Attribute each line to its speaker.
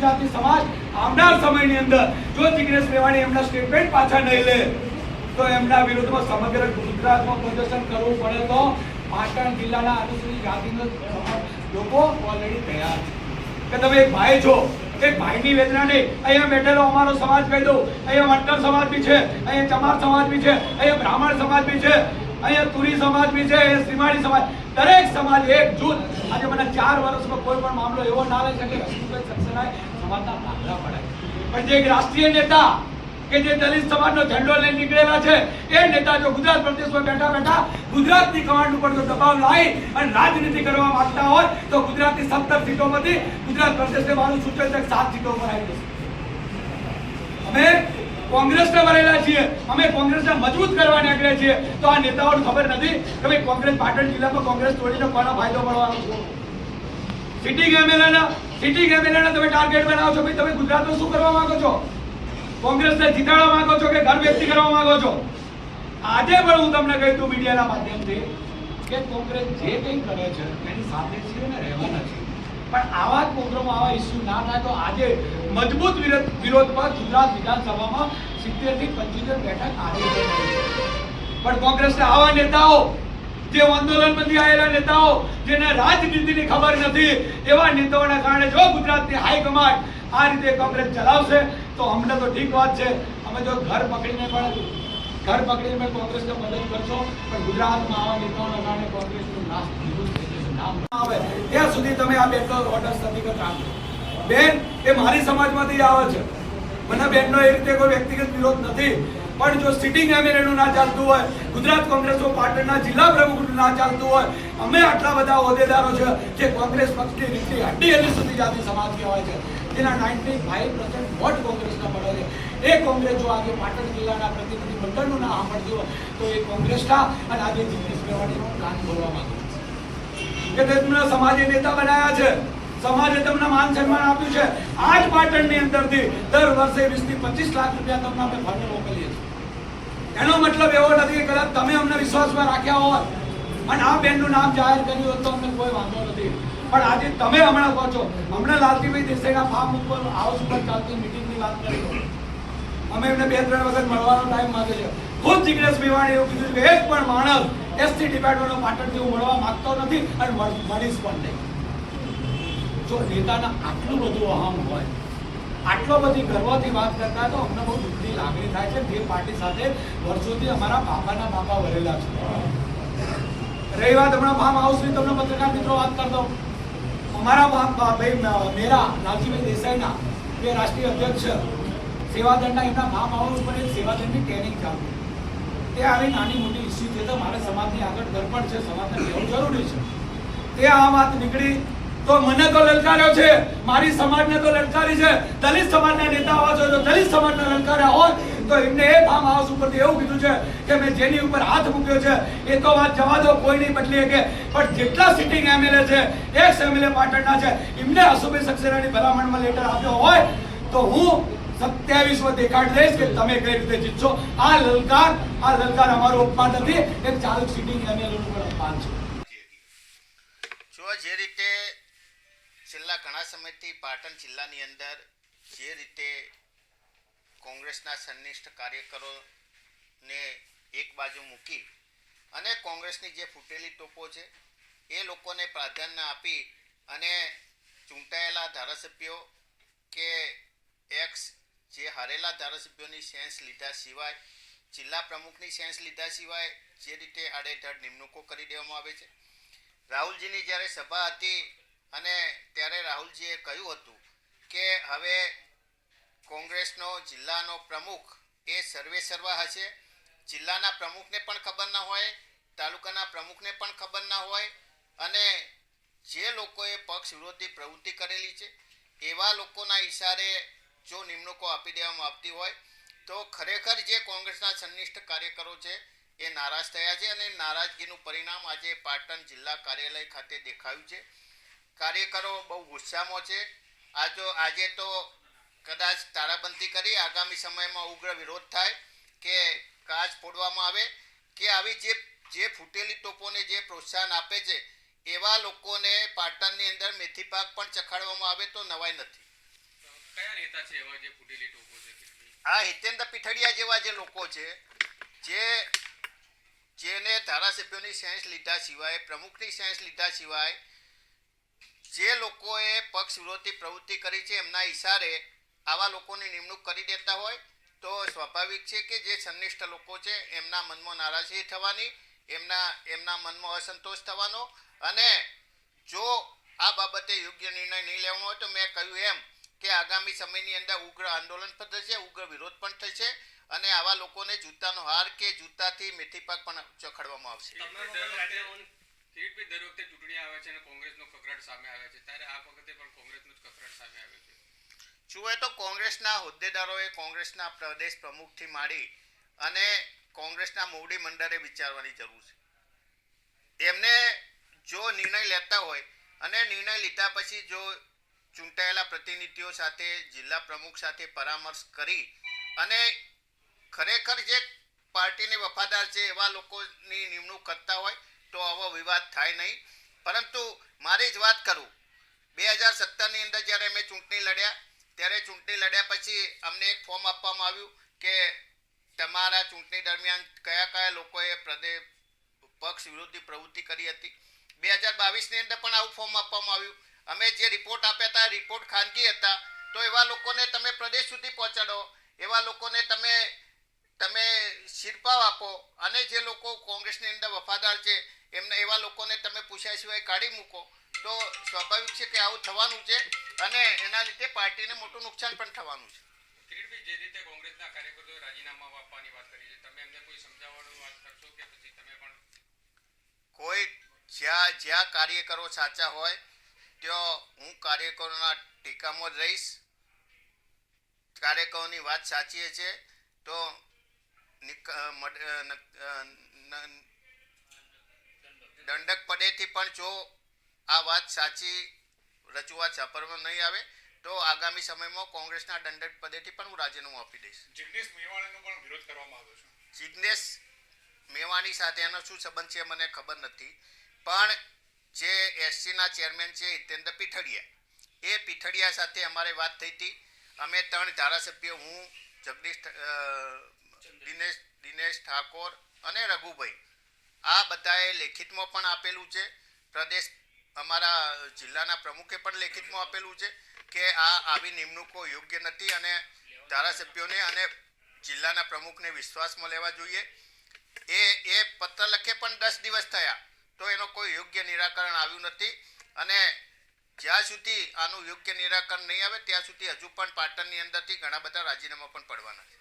Speaker 1: જાતિ જો જિગ્નેશ મેવાણી એમના સ્ટેટમેન્ટ પાછા નહીં લે, તો એમના વિરુદ્ધમાં સમગ્ર ગુજરાતમાં પ્રદર્શન કરવું પડે તો પાટણ જિલ્લાના અનુસૂચિત જાતિનો લોકો ઓલરેડી તૈયાર છે. કે તમે એક ભાઈ છો એક ભાઈની વેદના નહીં અહીંયા બેઠેલો અમારો સમાજ કહી અહીંયા વંટલ સમાજ બી છે, અહીંયા ચમાર સમાજ બી છે, અહીંયા બ્રાહ્મણ સમાજ બી છે, અહીંયા તુરી સમાજ બી છે, અહીંયા શ્રીમાળી સમાજ, દરેક સમાજ એક જૂથ. આજે મને ચાર વર્ષમાં કોઈ પણ મામલો એવો ના લઈ શકે કે સમાજના ભાગલા પડાય. પણ જે એક રાષ્ટ્રીય નેતા કે જે દલિત સમાજનો ઝંડો લઈ નીકળેલા છે, એ નેતા જો ગુજરાત પ્રદેશમાં બેઠા બેઠા ગુજરાતની કમાન્ડ ઉપર જો દબાવ લાવી અને રાજનીતિ કરવા માંગતા હોય, તો ગુજરાતની સત્તર સીટોમાંથી ગુજરાત પ્રદેશને મારું સૂચન સાત સીટો પર આવી જશે. અમે કોંગ્રેસને ભરેલા છીએ, અમે કોંગ્રેસને મજબૂત કરવા નીકળ્યા છીએ, તો આ નેતાઓને ખબર નથી કે ભાઈ કોંગ્રેસ પાટણ જિલ્લામાં કોંગ્રેસ તોડીને કોનો ફાયદો મળવાનો છે. સિટિંગ એમએલએના સિટિંગ એમએલએના તમે ટાર્ગેટ બનાવો છો, ભાઈ તમે ગુજરાતમાં શું કરવા માંગો છો? કોંગ્રેસને જીતાડવા માંગો છો કે ઘર વ્યક્તિ કરવા માંગો છો? આજે પણ હું તમને કહી દઉં મીડિયાના માધ્યમથી કે કોંગ્રેસ જે કંઈ કરે છે એની સાથે છે ને રહેવાના છે પણ આવા જ પ્રોગ્રામો, આવા ઇસ્યુ ના થાય તો આજે મજબૂત વિરોધ વિરોધ પર ગુજરાત વિધાનસભામાં સિત્તેરથી પંચોતેર બેઠક આવી પણ કોંગ્રેસના આવા નેતાઓ, જે આંદોલનમાંથી આવેલા નેતાઓ, જેને રાજનીતિની ખબર નથી, એવા નેતાઓના કારણે જો ગુજરાતની હાઈકમાન્ડ આ રીતે કોંગ્રેસ ચલાવશે તો અમને તો ઠીક વાત છે. અમે જો ઘર પકડીને પણ, ઘર પકડીને પણ કોંગ્રેસને મદદ કરશો, પણ ગુજરાતમાં આવા નેતાઓના કારણે કોંગ્રેસનું નાશ નામ આવે. ત્યાં સુધી તમે આ બેનનો ઓર્ડર હકીકત રાખજો. બેન, એ મારી સમાજમાંથી આવે છે. મને બેનનો એ રીતે કોઈ વ્યક્તિગત વિરોધ નથી. પણ જો સિટિંગ એમએલએનું ના ચાલતું હોય, ગુજરાત કોંગ્રેસનો પાટણના જિલ્લા પ્રમુખનું ના ચાલતું હોય, અમે આટલા બધા હોદ્દેદારો છે જે કોંગ્રેસ પક્ષની રીતની હड्डी હજી સુધી જાતિ સમાજ કહેવાય છે. જેના નાઇન્ટી ફાઈવ પર્સન્ટ વોટ કોંગ્રેસના મળે છે. એ કોંગ્રેસ જો આજે પાટણ જિલ્લાના પ્રતિનિધિ મંડળનું ના સાંભળતી તો એ કોંગ્રેસના અને આજે જિગ્નેશ મેવાણીનું કાન બોલવા માંગુ કે તમને સમાજે નેતા બનાવ્યા છે. સમાજે તમને માન સન્માન આપ્યું છે. આજ પાટણની અંદરથી દર વર્ષે વીસથી પચીસ લાખ રૂપિયા તમને અમે ફંડ મોકલીએ છીએ. એનો મતલબ એવો નથી કે કદાચ તમે અમને વિશ્વાસમાં રાખ્યા હોત અને આ બેનનું નામ જાહેર કર્યું હોત તો અમને કોઈ વાંધો નથી. પણ આજે તમે હમણાં કહો છો. હમણાં લાલજીભાઈ દેસાઈના ફાર્મ ઉપર હાઉસ ઉપર ચાલતી મિટિંગની વાત કરી અમે એમને બે, ત્રણ વખત મળવાનો ટાઈમ માંગે છે. ખુદ જિગ્નેશ મેવાણી એવું કીધું કે એક પણ માણસ એસટી ડિપાર્ટમેન્ટનો પાટણથી હું મળવા માંગતો નથી અને મળીશ પણ નહીં. જો નેતાના આટલું બધું અહમ હોય, આટલો બધી ગર્વથી વાત કરતા તો અમને બહુ દુઃખની લાગણી થાય છે. જે પાર્ટી સાથે વર્ષોથી અમારા બાપાના બાપા વરેલા છે. રહી વાત હમણાં ફાર્મ હાઉસની તમને પત્રકાર મિત્રો વાત કરતો. અમારા ભાઈ મેરા, લાલજીભાઈ દેસાઈના જે રાષ્ટ્રીય અધ્યક્ષ સેવાદળના એમના મા હાઉસ ઉપર સેવાદળની ટ્રેનિંગ ચાલુ તે આવી નાની મોટી ઇસ્યુ છે તો મારે સમાજની આગળ દર્પણ છે, સમાજને કહેવું જરૂરી છે. તે આ વાત નીકળી તો મને તો લલકાર્યો છે, મારી સમાજને તો લલકારી છે. દલિત સમાજના નેતા હોવા જોઈએ દલિત સમાજને લલકાર્યા હોય તો એમને એ ફાર્મ હાઉસ ઉપરથી એવું કીધું છે કે મેં જેની ઉપર હાથ મૂક્યો છે, એ તો વાત જવા દો, કોઈ નહીં બદલી શકે. પણ જેટલા સિટિંગ એમએલએ છે એક્સ એમએલએ પાટણના છે, એમને અશુભી સક્સેનાની ભલામણમાં લેટર આપ્યો હોય તો હું સત્યાવીસમાં દેખાડ દઈશ કે તમે કઈ રીતે જીતશો. આ લલકાર આ લલકાર અમારું અપમાન નથી, એક ચાલુ સિટિંગ એમએલએ નું પણ અપમાન છે.
Speaker 2: જો જે રીતે છેલ્લા ઘણા સમયથી પાટણ જિલ્લાની અંદર જે રીતે કોંગ્રેસના સંનિષ્ઠ કાર્યકરોને એક બાજુ મૂકી અને કોંગ્રેસની જે ફૂટેલી ટોપો છે, એ લોકોને પ્રાધાન્ય આપી અને ચૂંટાયેલા ધારાસભ્યો કે એક્સ જે હારેલા ધારાસભ્યોની સેન્સ લીધા સિવાય, જિલ્લા પ્રમુખની સેન્સ લીધા સિવાય જે રીતે આડેધડ નિમણૂકો કરી દેવામાં આવે છે. રાહુલજીની જ્યારે સભા હતી અને ત્યારે રાહુલજીએ કહ્યું હતું કે હવે કોંગ્રેસનો જિલ્લાનો પ્રમુખ એ સર્વે સર્વા હશે. જિલ્લાના પ્રમુખને પણ ખબર ના હોય, તાલુકાના પ્રમુખને પણ ખબર ના હોય, અને જે લોકોએ પક્ષ વિરોધી પ્રવૃત્તિ કરેલી છે, એવા લોકોના ઈશારે જો નિમણૂકો આપી દેવામાં આવતી હોય, તો ખરેખર જે કોંગ્રેસના સંનિષ્ઠ કાર્યકરો છે, એ નારાજ થયા છે અને નારાજગીનું પરિણામ આજે પાટણ જિલ્લા કાર્યાલય ખાતે દેખાયું છે. કાર્યકરો બહુ ગુસ્સામાં છે. આજો આજે તો કદાચ તારાબંધી કરી આગામી સમયમાં ઉગ્ર વિરોધ થાય કે કાચ ફોડવામાં આવે કે આવી જે જે ફૂટેલી તોપોને જે પ્રોત્સાહન આપે છે એવા લોકોને પાટણની અંદર મેથી પાક પણ ચખાડવામાં આવે તો નવાઈ નથી.
Speaker 3: કયા નેતા છે એવા જે ફૂટેલી ટોપો છે?
Speaker 2: આ હિતેન્દ્ર પીઠડિયા જેવા જે લોકો છે જે જેને ધારાસભ્યોની સેન્સ લીધા સિવાય પ્રમુખની સેન્સ લીધા સિવાય જે લોકોએ પક્ષ વિરોધી પ્રવૃત્તિ કરી છે એમના ઈશારે આવા લોકોની નિમણૂક કરી દેતા હોય, તો સ્વાભાવિક છે કે જે સંનિષ્ઠ લોકો છે, એમના મનમાં નારાજગી થવાની, એમના એમના મનમાં અસંતોષ થવાનો. અને જો આ બાબતે યોગ્ય નિર્ણય નહીં લેવાનો હોય, તો મેં કહ્યું એમ કે આગામી સમયની અંદર ઉગ્ર આંદોલન પણ થશે, ઉગ્ર વિરોધ પણ થશે અને આવા લોકોને જૂતાનો હાર કે જૂતાથી મેથી પાક પણ ચખાડવામાં આવશે.
Speaker 3: દર વખતે ચૂંટણી આવે છે અને કોંગ્રેસનો કકરાટ સામે આવે છે? ત્યારે આ વખતે પણ કોંગ્રેસનો જ કકરાટ સામે
Speaker 2: જુએ તો કોંગ્રેસના હોદ્દેદારોએ કોંગ્રેસના પ્રદેશ પ્રમુખથી માંડી અને કોંગ્રેસના મોવડી મંડળે વિચારવાની જરૂર છે. એમને જો નિર્ણય લેતા હોય અને નિર્ણય લીધા પછી જો ચૂંટાયેલા પ્રતિનિધિઓ સાથે, જિલ્લા પ્રમુખ સાથે પરામર્શ કરી અને ખરેખર જે પાર્ટીને વફાદાર છે એવા લોકોની નિમણૂક કરતા હોય તો આવો વિવાદ થાય નહીં. પરંતુ મારી જ વાત કરું, બે હજાર સત્તરની અંદર જ્યારે અમે ચૂંટણી લડ્યા ચૂંટણી લડ્યા પછી અમને એક ફોર્મ આપવામાં આવ્યું કે તમારા ચૂંટણી દરમિયાન કયા કયા લોકોએ પ્રદેશ પક્ષ વિરોધી પ્રવૃત્તિ કરી હતી. બે હજાર બાવીસની અંદર પણ આવું ફોર્મ આપવામાં આવ્યું. અમે જે રિપોર્ટ આપ્યા હતા રિપોર્ટ ખાનગી હતા, તો એવા લોકોને તમે પ્રદેશ સુધી પહોંચાડો. એવા લોકોને તમે તમે શિરપાવ આપો. અને જે લોકો કોંગ્રેસની અંદર વફાદાર છે, એમને, એવા લોકોને તમે પૂછ્યા સિવાય કાઢી મૂકો. તો સ્વાભાવિક છે કે આવું થવાનું છે અને એના લીધે પાર્ટીને મોટું નુકસાન પણ થવાનું છે.
Speaker 3: જે રીતે કોંગ્રેસના કાર્યકર્તાઓએ રાજીનામા આપવાની વાત કરી છે તમે એમને કોઈ સમજાવવાની વાત કરશો કે પછી તમે પણ
Speaker 2: કોઈ જ્યાં જ્યાં કાર્યકરો સાચા હોય ત્યાં હું કાર્યકરોના ટીકામાં જ રહીશ. કાર્યકરોની વાત સાચી છે તો દંડક પડેથી પણ જો આ વાત સાચી રજૂઆત સાંભળવામાં નહીં આવે. તો આગામી સમયમાં કોંગ્રેસના દંડક પદેથી પણ હું રાજીનામું આપી દઈશ.
Speaker 4: જિગ્નેશ મેવાણીનો પણ વિરોધ કરવામાં આવ્યો છે.
Speaker 2: જિજ્ઞેશ મેવાણી સાથે એનો શું સંબંધ છે મને ખબર નથી. પણ જે એસસીના ચેરમેન છે હિતેન્દ્ર પીઠડિયા એ પીઠડિયા સાથે અમારે વાત થઈ હતી. અમે ત્રણ ધારાસભ્ય હું જગદીશ દિનેશ દિનેશ ઠાકોર અને રઘુભાઈ. આ બધાએ લેખિતમાં પણ આપેલું છે. પ્રદેશ અમારા જિલ્લાના પ્રમુખે પણ લેખિતમાં આપેલું છે કે આ આવી નિમણૂકો યોગ્ય નથી અને ધારાસભ્યોને અને જિલ્લાના પ્રમુખને વિશ્વાસમાં લેવા જોઈએ. એ એ પત્ર લખે પણ દસ દિવસ થયા તો એનો કોઈ યોગ્ય નિરાકરણ આવ્યું નથી અને જ્યાં સુધી આનું યોગ્ય નિરાકરણ નહીં આવે ત્યાં સુધી હજુ પણ પાટણની અંદરથી ઘણા બધા રાજીનામા પણ પડવાના છે.